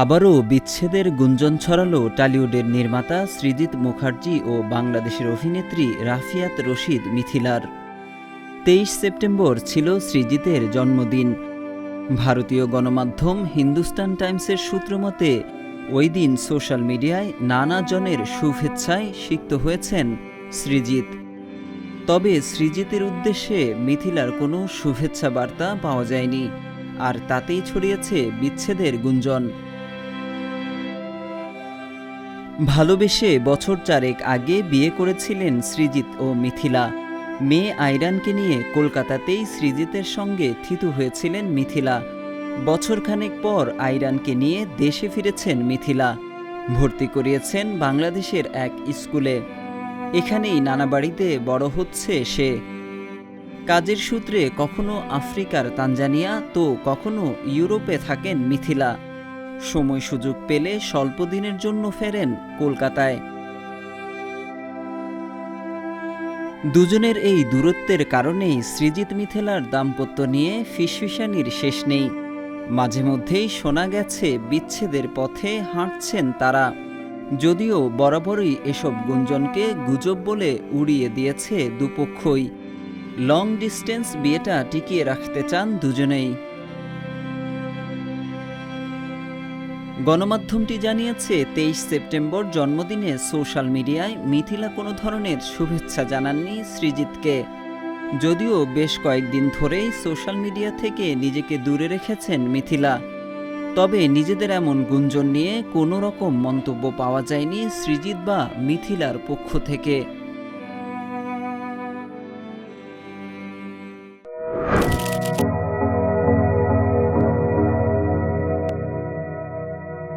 আবারও বিচ্ছেদের গুঞ্জন ছড়ালো টলিউডের নির্মাতা সৃজিত মুখার্জি ও বাংলাদেশের অভিনেত্রী রাফিয়াত রশিদ মিথিলার। তেইশ সেপ্টেম্বর ছিল সৃজিতের জন্মদিন। ভারতীয় গণমাধ্যম হিন্দুস্তান টাইমসের সূত্রমতে ওই দিন সোশ্যাল মিডিয়ায় নানা জনের শুভেচ্ছায় সিক্ত হয়েছেন সৃজিত। তবে সৃজিতের উদ্দেশ্যে মিথিলার কোনো শুভেচ্ছা বার্তা পাওয়া যায়নি, আর তাতেই ছড়িয়েছে বিচ্ছেদের গুঞ্জন। ভালোবেসে বছর চারেক আগে বিয়ে করেছিলেন সৃজিত ও মিথিলা। মেয়ে আইরানকে নিয়ে কলকাতাতেই সৃজিতের সঙ্গে থিতু হয়েছিলেন মিথিলা। বছরখানেক পর আইরানকে নিয়ে দেশে ফিরেছেন মিথিলা। ভর্তি করিয়েছেন বাংলাদেশের এক স্কুলে। এখানেই নানা বাড়িতে বড় হচ্ছে সে। কাজের সূত্রে কখনো আফ্রিকার তানজানিয়া তো কখনো ইউরোপে থাকেন মিথিলা। সময় সুযোগ পেলে স্বল্প দিনের জন্য ফেরেন কলকাতায়। দুজনের এই দূরত্বের কারণেই সৃজিত মিথিলার দাম্পত্য নিয়ে ফিসফিসানির শেষ নেই। মাঝে মধ্যেই শোনা গেছে, বিচ্ছেদের পথে হাঁটছেন তারা। যদিও বরাবরই এসব গুঞ্জনকে গুজব বলে উড়িয়ে দিয়েছে দুপক্ষই। লং ডিস্টেন্স বিয়েটা টিকিয়ে রাখতে চান দুজনেই। গণমাধ্যমটি জানিয়েছে, তেইশ সেপ্টেম্বর জন্মদিনে সোশ্যাল মিডিয়ায় মিথিলা কোনো ধরনের শুভেচ্ছা জানাননি সৃজিতকে। যদিও বেশ কয়েকদিন ধরেই সোশ্যাল মিডিয়া থেকে নিজেকে দূরে রেখেছেন মিথিলা। তবে নিজেদের এমন গুঞ্জন নিয়ে কোনো রকম মন্তব্য পাওয়া যায়নি সৃজিত বা মিথিলার পক্ষ থেকে।